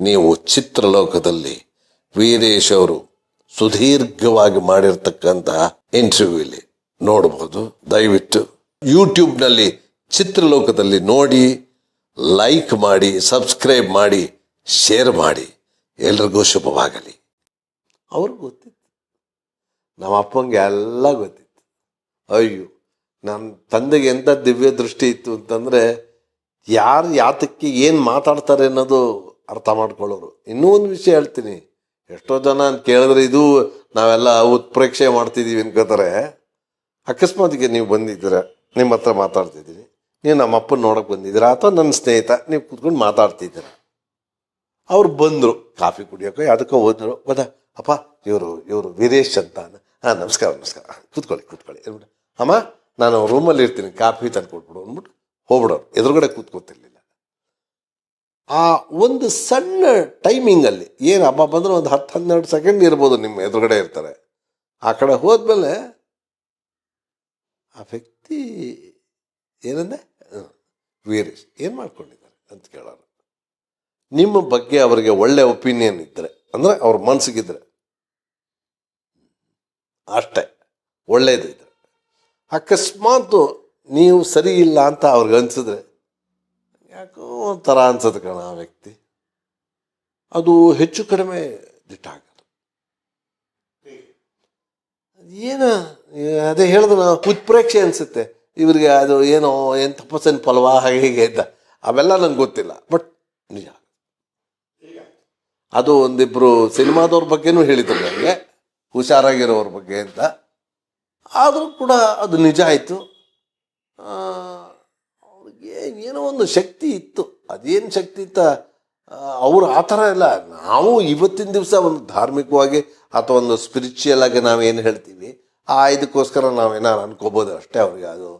ನೀವು ಚಿತ್ರಲೋಕದಲ್ಲಿ ವೀರೇಶ್ ಅವರು ಸುದೀರ್ಘವಾಗಿ ಮಾಡಿರ್ತಕ್ಕಂತಹ ಇಂಟರ್ವ್ಯೂ ಇಲ್ಲಿ ನೋಡಬಹುದು ದಯವಿಟ್ಟು ಯೂಟ್ಯೂಬ್ನಲ್ಲಿ ಚಿತ್ರಲೋಕದಲ್ಲಿ ನೋಡಿ ಲೈಕ್ ಮಾಡಿ ಸಬ್ಸ್ಕ್ರೈಬ್ ಮಾಡಿ ಶೇರ್ ಮಾಡಿ. ಎಲ್ರಿಗೂ ಶುಭವಾಗಲಿ. ಅವ್ರಿಗೆ ಗೊತ್ತಿತ್ತು. ನಮ್ಮ ಅಪ್ಪಂಗೆ ಎಲ್ಲ ಗೊತ್ತಿತ್ತು. ಅಯ್ಯೋ ನನ್ನ ತಂದೆಗೆ ಎಂಥ ದಿವ್ಯ ದೃಷ್ಟಿ ಇತ್ತು ಅಂತಂದರೆ ಯಾರು ಯಾತಕ್ಕೆ ಏನು ಮಾತಾಡ್ತಾರೆ ಅನ್ನೋದು ಅರ್ಥ ಮಾಡ್ಕೊಳ್ಳೋರು. ಇನ್ನೂ ಒಂದು ವಿಷಯ ಹೇಳ್ತೀನಿ. ಎಷ್ಟೋ ಜನ ಅಂತ ಕೇಳಿದ್ರೆ ಇದು ನಾವೆಲ್ಲ ಉತ್ಪ್ರೇಕ್ಷೆ ಮಾಡ್ತಿದ್ದೀವಿ ಅನ್ಕೋತಾರೆ. ಅಕಸ್ಮಾತ್ಗೆ ನೀವು ಬಂದಿದ್ದೀರ? ನಿಮ್ಮ ಹತ್ರ ಮಾತಾಡ್ತಿದ್ದೀನಿ ನೀವು ನಮ್ಮ ಅಪ್ಪನ ನೋಡಕ್ಕೆ ಬಂದಿದ್ದೀರಾ? ಅಥವಾ ನನ್ನ ಸ್ನೇಹಿತ? ನೀವು ಕೂತ್ಕೊಂಡು ಮಾತಾಡ್ತಿದ್ದೀರ? ಅವ್ರು ಬಂದರು. ಕಾಫಿ ಕುಡಿಯೋಕೆ ಅದಕ್ಕೆ ಹೋದ್ರು. ಗೊತ್ತಾ? ಅಪ್ಪ, ಇವರು ಇವರು ವೀರೇಶ್ ಅಂತ ಹಾಂ, ನಮಸ್ಕಾರ ನಮಸ್ಕಾರ. ಕೂತ್ಕೊಳ್ಳಿ ಕೂತ್ಕೊಳ್ಳಿ. ಅಮ್ಮ, ನಾನು ರೂಮಲ್ಲಿ ಇರ್ತೀನಿ. ಕಾಫಿ ತಂದು ಕೊಟ್ಬಿಡು ಅಂದ್ಬಿಟ್ಟು ಹೋಗ್ಬಿಡೋರು. ಎದುರುಗಡೆ ಕೂತ್ಕೋತಿರ್ಲಿಲ್ಲ ಆ ಒಂದು ಸಣ್ಣ ಟೈಮಿಂಗಲ್ಲಿ ಏನು ಹಬ್ಬ ಬಂದ್ರೆ ಒಂದು ಹತ್ತು ಹನ್ನೆರಡು ಸೆಕೆಂಡ್ ಇರ್ಬೋದು ನಿಮ್ಮ ಎದುರುಗಡೆ ಇರ್ತಾರೆ. ಆ ಕಡೆ ಹೋದ್ಮೇಲೆ ಆ ವ್ಯಕ್ತಿ ಏನಂದೆ. ವೀರೇಶ್, ಏನು ಮಾಡ್ಕೊಂಡಿದ್ದಾರೆ ಅಂತ ಕೇಳೋರು ನಿಮ್ಮ ಬಗ್ಗೆ ಅವರಿಗೆ ಒಳ್ಳೆ ಒಪಿನಿಯನ್ ಇದ್ದರೆ ಅಂದರೆ ಅವ್ರ ಮನಸ್ಸಿಗಿದ್ರೆ ಅಷ್ಟೇ ಒಳ್ಳೆಯದಿದ್ದರೆ ಅಕಸ್ಮಾತ್ ನೀವು ಸರಿ ಇಲ್ಲ ಅಂತ ಅವ್ರಿಗೆ ಅನ್ಸಿದ್ರೆ ಯಾಕೋ ಒಂಥರ ಅನ್ಸತ್ತೆ ಕಣ ಆ ವ್ಯಕ್ತಿ. ಅದು ಹೆಚ್ಚು ಕಡಿಮೆ ದಿಟ್ಟಾಗದು. ಏನು, ಅದೇ ಹೇಳಿದ್ರೆ ಉತ್ಪ್ರೇಕ್ಷೆ ಅನ್ಸುತ್ತೆ. ಇವರಿಗೆ ಅದು ಏನೋ, ಏನು ತಪಸ್ಸಿನ ಫಲವಾ, ಹಾಗೆ ಹೀಗೆ ಇದ್ದ ಅವೆಲ್ಲ ನಂಗೆ ಗೊತ್ತಿಲ್ಲ, ಬಟ್ ನಿಜ ಅದು ಒಂದಿಬ್ಬರು ಸಿನಿಮಾದವ್ರ ಬಗ್ಗೆನೂ ಹೇಳಿದ್ರು ನನಗೆ ಹುಷಾರಾಗಿರೋವ್ರ ಬಗ್ಗೆ ಅಂತ. ಆದರೂ ಕೂಡ ಅದು ನಿಜ ಆಯಿತು. ಏನೋ ಒಂದು ಶಕ್ತಿ ಇತ್ತು. ಅದೇನು ಶಕ್ತಿ ಇತ್ತ? ಅವರು ಆ ಥರ ಇಲ್ಲ ನಾವು ಇವತ್ತಿನ ದಿವಸ ಒಂದು ಧಾರ್ಮಿಕವಾಗಿ ಅಥವಾ ಒಂದು ಸ್ಪಿರಿಚುಯಲ್ ಆಗಿ ನಾವೇನು ಹೇಳ್ತೀವಿ, ಆ ಇದಕ್ಕೋಸ್ಕರ ನಾವೇನಾರು ಅನ್ಕೋಬೋದು ಅಷ್ಟೇ ಅವ್ರಿಗೆ. ಅದು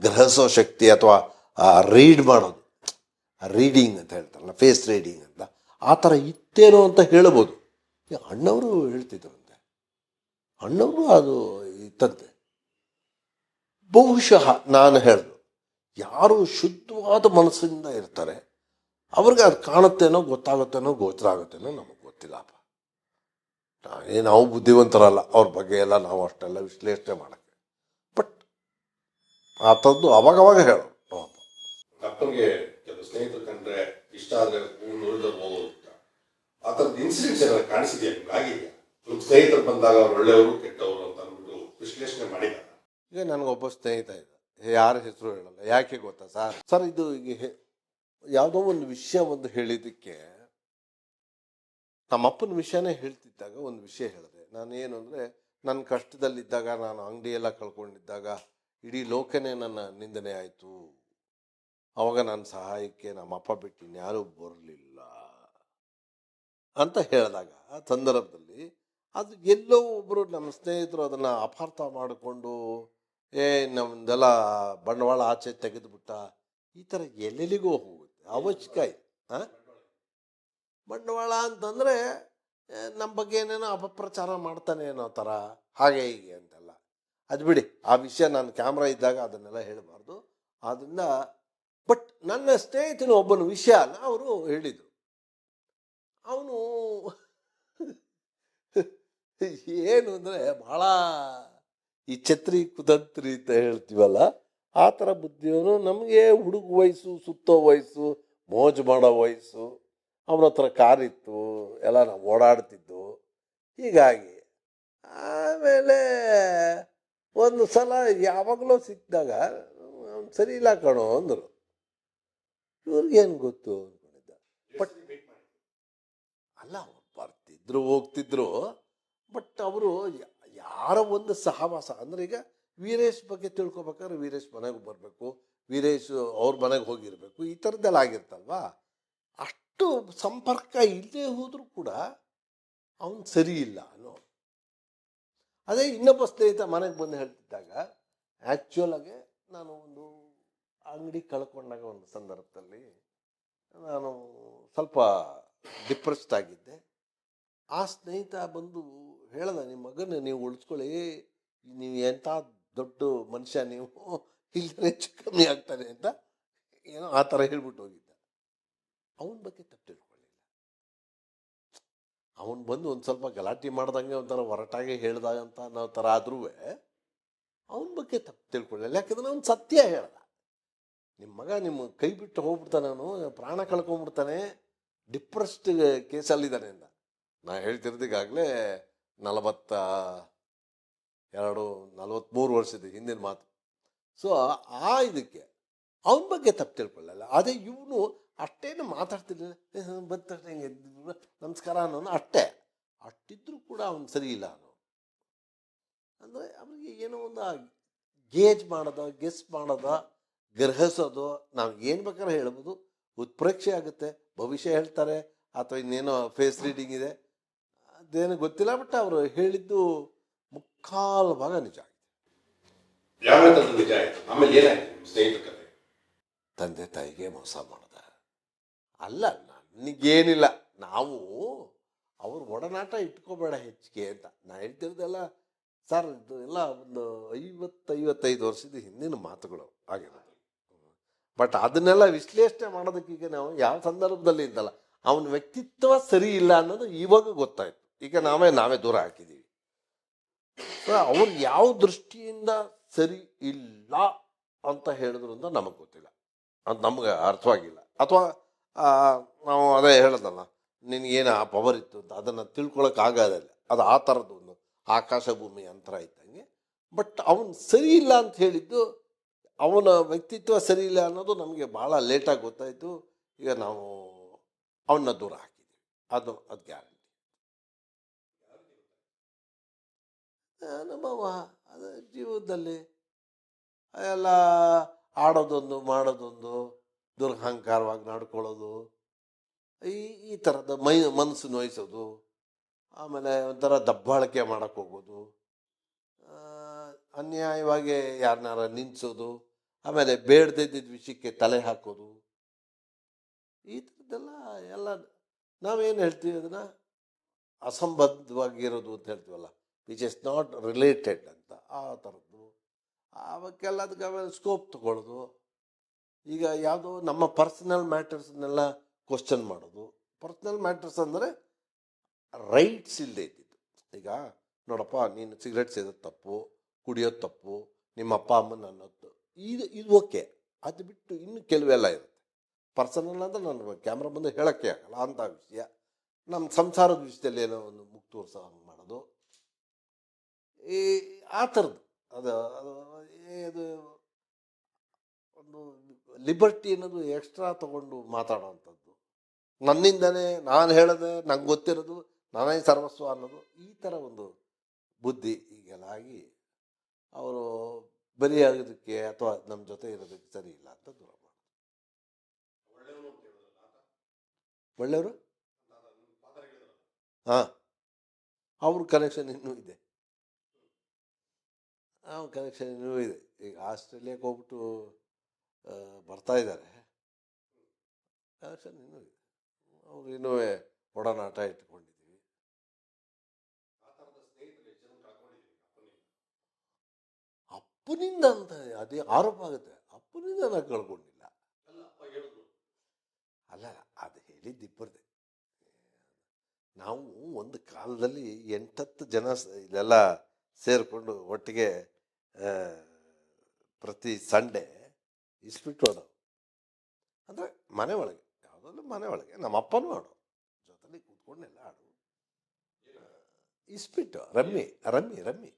ಗ್ರಹಿಸೋ ಶಕ್ತಿ ಅಥವಾ ರೀಡ್ ಮಾಡೋದು. ರೀಡಿಂಗ್ ಅಂತ ಹೇಳ್ತಾರಲ್ಲ ಫೇಸ್ ರೀಡಿಂಗ್ ಅಂತ. ಆ ಥರ ಇತ್ತೇನೋ ಅಂತ ಹೇಳ್ಬೋದು. ಅಣ್ಣವರು ಹೇಳ್ತಿದ್ರಂತೆ. ಅಣ್ಣವರು ಅದು ಇತ್ತಂತೆ. ಬಹುಶಃ ನಾನು ಹೇಳ್ದು. ಯಾರು ಶುದ್ಧವಾದ ಮನಸ್ಸಿಂದ ಇರ್ತಾರೆ ಅವ್ರಿಗೆ ಅದು ಕಾಣುತ್ತೇನೋ ಗೊತ್ತಾಗುತ್ತೇನೋ ಗೋಚರ ಆಗುತ್ತೇನೋ ನಮಗೆ ಗೊತ್ತಿಲ್ಲಪ್ಪ ನಾವೇ ನಾವು ಬುದ್ಧಿವಂತರಲ್ಲ ಅವ್ರ ಬಗ್ಗೆ ಎಲ್ಲ ನಾವು ಅಷ್ಟೆಲ್ಲ ವಿಶ್ಲೇಷಣೆ ಮಾಡೋಕ್ಕೆ. ಬಟ್ ಆ ಥರದ್ದು ಅವಾಗವಾಗ ಹೇಳು. ನಮ್ಮಪ್ಪ ಅಪ್ಪನಿಗೆ ಕೆಲವು ಸ್ನೇಹಿತರು ಕಂಡ್ರೆ ಇಷ್ಟ ಆದ್ರೆ ಹೋಗೋದು ಆ ಥರದ ಇನ್ಸಿಡೆಂಟ್ಸ್ ಏನಾದ್ರು ಕಾಣಿಸಿದ್ಯಾ? ಆಗಿದೆಯಾ? ಸ್ನೇಹಿತರು ಬಂದಾಗ ಅವ್ರು ಒಳ್ಳೆಯವರು ಕೆಟ್ಟವರು ಅಂತ ಅಂದ್ಬಿಟ್ಟು ವಿಶ್ಲೇಷಣೆ ಮಾಡಿದ್ದಾರೆ? ಈಗ ನನಗೊಬ್ಬ ಸ್ನೇಹಿತ ಇದ್ದ. ಯಾರ ಹೆಸರು ಹೇಳಲ್ಲ. ಯಾಕೆ ಗೊತ್ತಾ ಸರ್? ಸರ್, ಇದು ಈಗ ಯಾವುದೋ ಒಂದು ವಿಷಯ ಒಂದು ಹೇಳಿದ್ದಕ್ಕೆ ನಮ್ಮ ಅಪ್ಪನ ವಿಷಯನೇ ಹೇಳ್ತಿದ್ದಾಗ ಒಂದು ವಿಷಯ ಹೇಳಿದೆ. ನಾನು ಏನು ಅಂದರೆ ನನ್ನ ಕಷ್ಟದಲ್ಲಿದ್ದಾಗ, ನಾನು ಅಂಗಡಿ ಎಲ್ಲ ಕಳ್ಕೊಂಡಿದ್ದಾಗ, ಇಡೀ ಲೋಕನೇ ನನ್ನ ನಿಂದನೆ ಆಯಿತು. ಅವಾಗ ನನ್ನ ಸಹಾಯಕ್ಕೆ ನಮ್ಮ ಅಪ್ಪ ಬಿಟ್ಟು ಇನ್ಯಾರೂ ಬರಲಿಲ್ಲ ಅಂತ ಹೇಳಿದಾಗ, ಆ ಸಂದರ್ಭದಲ್ಲಿ ಅದು ಎಲ್ಲೋ ಒಬ್ಬರು ನಮ್ಮ ಸ್ನೇಹಿತರು ಅದನ್ನು ಅಪಾರ್ಥ ಮಾಡಿಕೊಂಡು ಏ, ನಮ್ದೆಲ್ಲ ಬಂಡವಾಳ ಆಚೆ ತೆಗೆದುಬಿಟ್ಟ, ಈ ಥರ ಎಲ್ಲೆಲ್ಲಿಗೂ ಹೋಗುತ್ತೆ, ಅವಶ್ಯಕ ಆ? ಬಂಡವಾಳ ಅಂತಂದರೆ ನಮ್ಮ ಬಗ್ಗೆ ಏನೇನೋ ಅಪಪ್ರಚಾರ ಮಾಡ್ತಾನೆ ಏನೋ ಥರ, ಹಾಗೆ ಹೀಗೆ ಅಂತೆಲ್ಲ. ಅದು ಬಿಡಿ, ಆ ವಿಷಯ ನಾನು ಕ್ಯಾಮ್ರಾ ಇದ್ದಾಗ ಅದನ್ನೆಲ್ಲ ಹೇಳಬಾರ್ದು. ಆದ್ದರಿಂದ ಬಟ್ ನನ್ನ ಸ್ನೇಹಿತನ ಒಬ್ಬನ ವಿಷಯನ ಅವರು ಹೇಳಿದರು. ಅವನು, ಏನು ಅಂದರೆ ಭಾಳ ಈ ಛತ್ರಿ ಕುತಂತ್ರಿ ಅಂತ ಹೇಳ್ತೀವಲ್ಲ, ಆ ಥರ ಬುದ್ಧಿಯವನು ನಮಗೆ ಹುಡುಗ ವಯಸ್ಸು, ಸುತ್ತೋ ವಯಸ್ಸು, ಮೋಜು ಮಾಡೋ ವಯಸ್ಸು ಅವನ ಹತ್ರ ಕಾರ್ ಇತ್ತು, ಎಲ್ಲ ನಾವು ಓಡಾಡ್ತಿದ್ದು. ಹೀಗಾಗಿ ಆಮೇಲೆ ಒಂದು ಸಲ ಯಾವಾಗಲೂ ಸಿಕ್ಕಿದಾಗ ಸರಿ ಇಲ್ಲ ಕಣೋ ಅಂದರು. ಇವ್ರಿಗೇನು ಗೊತ್ತು ಅಂದ್ಕೊಂಡಿದ್ದ ಬಟ್ ಅಲ್ಲ, ಅವ್ರು ಬರ್ತಿದ್ರು, ಹೋಗ್ತಿದ್ರು, ಬಟ್ ಅವರು ಯಾರ ಒಂದು ಸಹವಾಸ? ಅಂದ್ರೆ ಈಗ ವೀರೇಶ್ ಬಗ್ಗೆ ತಿಳ್ಕೊಬೇಕಾದ್ರೆ ವೀರೇಶ್ ಮನೆಗೆ ಬರಬೇಕು, ವೀರೇಶ್ ಅವ್ರ ಮನೆಗೆ ಹೋಗಿರ್ಬೇಕು, ಈ ಥರದ್ದೆಲ್ಲ ಆಗಿರ್ತಲ್ವಾ? ಅಷ್ಟು ಸಂಪರ್ಕ ಇಲ್ಲದೆ ಹೋದರೂ ಕೂಡ ಅವನು ಸರಿ ಇಲ್ಲ ಅನ್ನೋ. ಅದೇ ಇನ್ನೊಬ್ಬ ಸ್ನೇಹಿತ ಮನೆಗೆ ಬಂದು ಹೇಳ್ತಿದ್ದಾಗ ಆ್ಯಕ್ಚುಲಾಗೆ ನಾನು ಒಂದು ಅಂಗಡಿ ಕಳ್ಕೊಂಡಾಗ ಒಂದು ಸಂದರ್ಭದಲ್ಲಿ ನಾನು ಸ್ವಲ್ಪ ಡಿಪ್ರೆಸ್ಡ್ ಆಗಿದ್ದೆ. ಆ ಸ್ನೇಹಿತ ಬಂದು ಹೇಳ್ದ ನಿಮ್ಮ ಮಗನ ನೀವು ಉಳಿಸ್ಕೊಳ್ಳಿ. ನೀವು ಎಂಥ ದೊಡ್ಡ ಮನುಷ್ಯ ನೀವು ಇಲ್ಲದೆ ಹೆಚ್ಚು ಕಮ್ಮಿ ಆಗ್ತಾನೆ ಅಂತ ಏನೋ ಆ ಥರ ಹೇಳ್ಬಿಟ್ಟು ಹೋಗಿದ್ದ. ಅವನ ಬಗ್ಗೆ ತಪ್ಪು ತಿಳ್ಕೊಳ್ಳಿಲ್ಲ. ಅವನು ಬಂದು ಒಂದು ಸ್ವಲ್ಪ ಗಲಾಟೆ ಮಾಡ್ದಂಗೆ ಒಂಥರ ಹೊರಟಾಗೆ ಹೇಳ್ದಾಗ ಅಂತ ಅನ್ನೋ ಥರ ಆದ್ರೂ ಅವನ ಬಗ್ಗೆ ತಪ್ಪು ತಿಳ್ಕೊಳ್ಳಿಲ್ಲ. ಯಾಕಂದ್ರೆ ಅವ್ನು ಸತ್ಯ ಹೇಳ್ದ. ನಿಮ್ಮ ಮಗ ನಿಮ್ಮ ಕೈ ಬಿಟ್ಟು ಹೋಗ್ಬಿಡ್ತಾನೆ ಅವನು, ಪ್ರಾಣ ಕಳ್ಕೊಂಡ್ಬಿಡ್ತಾನೆ, ಡಿಪ್ರೆಸ್ಡ್ ಕೇಸಲ್ಲಿದ್ದಾನೆ ಅಂತ ನಾ ಹೇಳ್ತಿರೋದೀಗಾಗಲೇ ನಲವತ್ತ ಎರಡು ನಲವತ್ತ್ಮೂರು ವರ್ಷದ ಹಿಂದಿನ ಮಾತು. ಸೊ ಆ ಇದಕ್ಕೆ ಅವನ ಬಗ್ಗೆ ತಪ್ಪು ತಿಳ್ಕೊಳ್ಳಲ್ಲ. ಅದೇ ಇವನು ಅಷ್ಟೇನು ಮಾತಾಡ್ತಿರ್ಲಿಲ್ಲ. ಬಂದ ನಮಸ್ಕಾರ ಅನ್ನೋನು ಅಷ್ಟೇ. ಅಷ್ಟಿದ್ರೂ ಕೂಡ ಅವನು ಸರಿ ಇಲ್ಲ ಅನ್ನೋ ಅಂದರೆ ಅವನಿಗೆ ಏನೋ ಒಂದು ಗೇಜ್ ಮಾಡೋದ, ಗೆಸ್ ಮಾಡೋದ, ಗ್ರಹಿಸೋದು, ನಾವು ಏನು ಬೇಕಾದ್ರೆ ಹೇಳ್ಬೋದು. ಉತ್ಪ್ರೇಕ್ಷೆ ಆಗುತ್ತೆ. ಭವಿಷ್ಯ ಹೇಳ್ತಾರೆ. ಅಥವಾ ಇನ್ನೇನೋ ಫೇಸ್ ರೀಡಿಂಗ್ ಇದೆ. ಅದೇನು ಗೊತ್ತಿಲ್ಲ ಬಟ್ ಅವರು ಹೇಳಿದ್ದು ಮುಕ್ಕಾಲು ಭಾಗ ನಿಜ ಆಗಿದೆ ನಿಜ ಆಯ್ತು? ಆಮೇಲೆ ಏನಾಯ್ತು ನಿಮ್ಮ ಸ್ನೇಹಿತರ ಕತೆ? ತಂದೆ ತಾಯಿಗೆ ಮೋಸ ಮಾಡ್ದ. ಅಲ್ಲ ನನಗೇನಿಲ್ಲ. ನಾವು ಅವ್ರ ಒಡನಾಟ ಇಟ್ಕೋಬೇಡ ಹೆಚ್ಚಿಗೆ ಅಂತ. ನಾ ಹೇಳ್ತಿರೋದೆಲ್ಲ ಸರ್ ಇದು ಎಲ್ಲ ಒಂದು ಐವತ್ತೈವತ್ತೈದು ವರ್ಷದ ಹಿಂದಿನ ಮಾತುಗಳು ಆಗಿರೋದು. ಬಟ್ ಅದನ್ನೆಲ್ಲ ವಿಶ್ಲೇಷಣೆ ಮಾಡೋದಕ್ಕೀಗ ನಾವು ಯಾವ ಸಂದರ್ಭದಲ್ಲಿ ಇದ್ದಲ್ಲ ಅವನ ವ್ಯಕ್ತಿತ್ವ ಸರಿ ಇಲ್ಲ ಅನ್ನೋದು ಇವಾಗ ಗೊತ್ತಾಯ್ತು. ಈಗ ನಾವೇ ನಾವೇ ದೂರ ಹಾಕಿದ್ದೀವಿ. ಅವ್ರು ಯಾವ ದೃಷ್ಟಿಯಿಂದ ಸರಿ ಇಲ್ಲ ಅಂತ ಹೇಳಿದ್ರು ನಮಗೆ ಗೊತ್ತಿಲ್ಲ. ಅದು ನಮ್ಗೆ ಅರ್ಥವಾಗಿಲ್ಲ. ಅಥವಾ ನಾವು ಅದೇ ಹೇಳೋದಲ್ಲ ನಿನಗೇನು ಆ ಪವರ್ ಇತ್ತು ಅಂತ, ಅದನ್ನು ತಿಳ್ಕೊಳಕ್ಕೆ ಆಗೋದಿಲ್ಲ ಅದು ಆ ಥರದ್ದು ಒಂದು ಆಕಾಶ ಭೂಮಿ ಅಂತರ ಇದ್ದಂಗೆ. ಬಟ್ ಅವನು ಸರಿ ಇಲ್ಲ ಅಂತ ಹೇಳಿದ್ದು, ಅವನ ವ್ಯಕ್ತಿತ್ವ ಸರಿ ಇಲ್ಲ ಅನ್ನೋದು ನಮಗೆ ಭಾಳ ಲೇಟಾಗಿ ಗೊತ್ತಾಯಿತು. ಈಗ ನಾವು ಅವನ್ನ ದೂರ ಹಾಕಿದ್ದೀವಿ. ಅದು ಅದು ಗ್ಯಾರಂಟಿ ನಮ್ಮವ್ವ ಅದು ಜೀವನದಲ್ಲಿ ಎಲ್ಲ ಆಡೋದೊಂದು, ಮಾಡೋದೊಂದು, ದುರ್ಹಂಕಾರವಾಗಿ ನಡ್ಕೊಳ್ಳೋದು, ಈ ಈ ಥರದ ಮೈ, ಮನಸ್ಸು ನೋಯಿಸೋದು, ಆಮೇಲೆ ಒಂಥರ ದಬ್ಬಾಳಿಕೆ ಮಾಡೋಕ್ಕೆ ಹೋಗೋದು ಅನ್ಯಾಯವಾಗಿ ಯಾರನ್ನಾರ ನಿಂತಿಸೋದು, ಆಮೇಲೆ ಬೇಡದಿದ್ದ ವಿಷಯಕ್ಕೆ ತಲೆ ಹಾಕೋದು, ಈ ಥರದ್ದೆಲ್ಲ ಎಲ್ಲ ನಾವೇನು ಹೇಳ್ತೀವಿ ಅದನ್ನು ಅಸಂಬದ್ಧವಾಗಿರೋದು ಅಂತ ಹೇಳ್ತೀವಲ್ಲ. ವಿಚ್ ಇಸ್ ನಾಟ್ ರಿಲೇಟೆಡ್ ಅಂತ ಆ ಥರದ್ದು. ಅವಕ್ಕೆಲ್ಲ ಅದಕ್ಕೆ ಸ್ಕೋಪ್ ತಗೊಳ್ಳೋದು ಈಗ ಯಾವುದೋ ನಮ್ಮ ಪರ್ಸನಲ್ ಮ್ಯಾಟರ್ಸ್ನೆಲ್ಲ ಕ್ವಶನ್ ಮಾಡೋದು. ಪರ್ಸನಲ್ ಮ್ಯಾಟರ್ಸ್ ಅಂದರೆ ರೈಟ್ಸ್ ಇಲ್ಲದೆ ಇದ್ದಿದ್ದು. ಈಗ ನೋಡಪ್ಪ, ನೀನು ಸಿಗರೆಟ್ ಸೇದೋದು ತಪ್ಪು, ಕುಡಿಯೋದು ತಪ್ಪು, ನಿಮ್ಮ ಅಪ್ಪ ಅಮ್ಮನ ಅನ್ನೋದು ಇದು ಇದು ಓಕೆ. ಅದು ಬಿಟ್ಟು ಇನ್ನು ಕೆಲವೆಲ್ಲ ಇರುತ್ತೆ. ಪರ್ಸನಲ್ ಅಂದರೆ ನನ್ನ ಕ್ಯಾಮ್ರಾ ಬಂದು ಹೇಳೋಕ್ಕೆ ಆಗಲ್ಲ ಅಂಥ ವಿಷಯ. ನಮ್ಮ ಸಂಸಾರದ ವಿಷಯದಲ್ಲಿ ಏನೋ ಒಂದು ಮುಕ್ತೋರ್ಸ ಮಾಡೋದು. ಈ ಆ ಥರದ್ದು ಅದು ಅದು ಇದು ಒಂದು ಲಿಬರ್ಟಿ ಅನ್ನೋದು ಎಕ್ಸ್ಟ್ರಾ ತಗೊಂಡು ಮಾತಾಡೋವಂಥದ್ದು. ನನ್ನಿಂದನೇ ನಾನು ಹೇಳದೆ ನಂಗೆ ಗೊತ್ತಿರೋದು, ನಾನೇ ಸರ್ವಸ್ವ ಅನ್ನೋದು ಈ ಥರ ಒಂದು ಬುದ್ಧಿ ಈಗೆಲ್ಲ ಆಗಿ ಅವರು ಬರಿಯಾಗೋದಕ್ಕೆ ಅಥವಾ ನಮ್ಮ ಜೊತೆ ಇರೋದಕ್ಕೆ ಸರಿ ಇಲ್ಲ ಅಂತ ದೂರ ಮಾಡೋದು ಒಳ್ಳೆಯವರು? ಹಾಂ. ಅವ್ರ ಕನೆಕ್ಷನ್ ಇನ್ನೂ ಇದೆ. ಕನೆಕ್ಷನ್ ಇನ್ನೂ ಇದೆ. ಈಗ ಆಸ್ಟ್ರೇಲಿಯಾಕ್ಕೆ ಹೋಗ್ಬಿಟ್ಟು ಬರ್ತಾ ಇದ್ದಾರೆ. ಕನೆಕ್ಷನ್ ಇನ್ನೂ ಇದೆ. ಅವ್ರು ಇನ್ನೂ ಒಡನಾಟ ಇಟ್ಕೊಂಡಿದ್ದೀವಿ. ಅಪ್ಪನಿಂದ? ಅಂತ ಅದೇ ಆರೋಪ ಆಗುತ್ತೆ. ಅಪ್ಪನಿಂದ ನಾನು ಕಳ್ಕೊಂಡಿಲ್ಲ. ಅಲ್ಲ ಅದು ಹೇಳಿದ್ದು ಇಬ್ಬರದೇ. ನಾವು ಒಂದು ಕಾಲದಲ್ಲಿ ಎಂಟತ್ತು ಜನ ಇಲ್ಲೆಲ್ಲ ಸೇರಿಕೊಂಡು ಒಟ್ಟಿಗೆ ಪ್ರತಿ ಸಂಡೇ ಇಸ್ಬಿಟ್ಟು ಆಡೋ ಅಂದರೆ ಮನೆ ಒಳಗೆ ಯಾವುದಾದ್ರೂ ಮನೆ ಒಳಗೆ ನಮ್ಮ ಅಪ್ಪನೂ ಆಡೋ. ಜೊತೆಲಿ ಕೂತ್ಕೊಂಡೆಲ್ಲ ಆಡು. ಇಸ್ಬಿಟ್ಟು ರಮ್ಮಿ ರಮ್ಮಿ ರಮ್ಮಿ.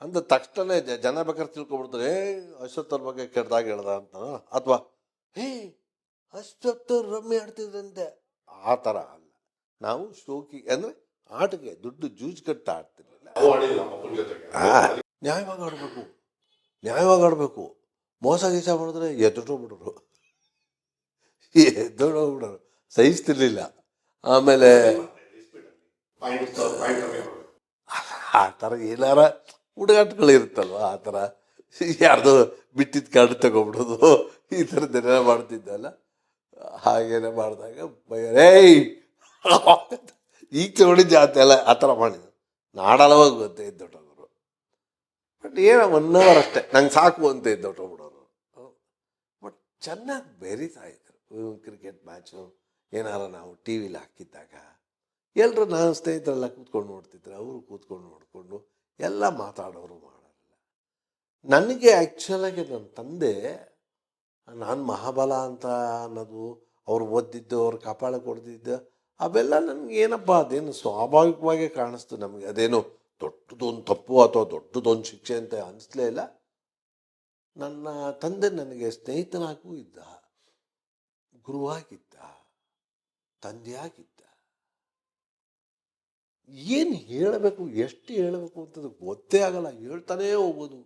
ಅಂದ ತಕ್ಷಣ ಜನ ಬೇಕಾದ್ರೆ ತಿಳ್ಕೊಬಿಡ್ತಾರೆ ಏ ಅಶ್ವತ್ಥರ ಬಗ್ಗೆ ಕೆಟ್ಟದಾಗ ಹೇಳ್ದ ಅಂತ. ಅಥವಾ ಹೇ ಅಶ್ವತ್ಥ ರಮ್ಮಿ ಆಡ್ತಿದ್ರಂತೆ. ಆ ಥರ ಅಲ್ಲ. ನಾವು ಶೋಕಿ ಅಂದರೆ ಆಟಕ್ಕೆ ದುಡ್ಡು ಜೂಜ್ ಕಟ್ಟ ಆಡ್ತಿರ್ಲಿಲ್ಲ ನ್ಯಾಯವಾಗಿ ಆಡಬೇಕು. ನ್ಯಾಯವಾಗಿ ಆಡಬೇಕು. ಮೋಸ ಗೀಸ ಮಾಡಿದ್ರೆ ಎದ್ದೋಗ್ಬಿಡೋರು ಎದ್ದೋಗ್ಬಿಡೋರು ಸಹಿಸ್ತಿರ್ಲಿಲ್ಲ. ಆಮೇಲೆ ಆ ಥರ ಏನಾರ ಹುಡುಗಾಟಗಳು ಇರುತ್ತಲ್ವ? ಆ ಥರ ಯಾರ್ದೋ ಬಿಟ್ಟಿದ್ದ ಕಾರ್ಡ್ ತಗೊಬಿಡೋದು ಈ ಥರದ್ದೆಲ್ಲ ಮಾಡ್ತಿದ್ದಲ್ಲ? ಹಾಗೇನೆ ಮಾಡಿದಾಗ ಏಯ್! ಈಗ ತಗೊಂಡಿದ್ದೆ ಆ ಥರ ಮಾಡಿದ್ದು ನಾಡಲವಾಗ ಗೊತ್ತೇ ಇದ್ದೊಟ್ಟೋರು ಬಟ್ ಏನೋ ಒನ್ ಅವರ್ ಅಷ್ಟೇ ನಂಗೆ ಸಾಕು ಅಂತ ಇದ್ದೊಟ್ಟೋಗ್ಬಿಡೋರು ಬಟ್ ಚೆನ್ನಾಗಿ ಬೆರೀತಾ ಇದ್ರು. ಕ್ರಿಕೆಟ್ ಮ್ಯಾಚು ಏನಾರ ನಾವು ಟಿ ವಿಲಿ ಹಾಕಿದ್ದಾಗ ಎಲ್ಲರೂ ನಾನು ಸ್ನೇಹಿತರೆಲ್ಲ ಕೂತ್ಕೊಂಡು ನೋಡ್ತಿದ್ರು, ಅವರು ಕೂತ್ಕೊಂಡು ನೋಡಿಕೊಂಡು, ಎಲ್ಲ ಮಾತಾಡೋರು ಮಾಡೋರಿಲ್ಲ ನನಗೆ ಆ್ಯಕ್ಚುಲಾಗಿ ನನ್ನ ತಂದೆ, ನಾನು ಮಹಾಬಲ ಅಂತ ಅನ್ನೋದು, ಅವ್ರು ಓದಿದ್ದು, ಅವ್ರು ಕಪಾಳ ಕೊಡ್ದಿದ್ದು ಅವೆಲ್ಲ ನನಗೆ ಏನಪ್ಪ, ಅದೇನು ಸ್ವಾಭಾವಿಕವಾಗಿ ಕಾಣಿಸ್ತು ನಮಗೆ. ಅದೇನು ದೊಡ್ಡದೊಂದು ತಪ್ಪು ಅಥವಾ ದೊಡ್ಡದೊಂದು ಶಿಕ್ಷೆ ಅಂತ ಅನಿಸ್ಲೇ ಇಲ್ಲ. ನನ್ನ ತಂದೆ ನನಗೆ ಸ್ನೇಹಿತನಾಗೂ ಇದ್ದ, ಗುರುವಾಗಿದ್ದ, ತಂದೆಯಾಗಿದ್ದ. ಏನು ಹೇಳಬೇಕು, ಎಷ್ಟು ಹೇಳಬೇಕು ಅಂತದ್ದು ಗೊತ್ತೇ ಆಗಲ್ಲ. ಹೇಳ್ತಾನೇ ಹೋಗ್ಬೋದು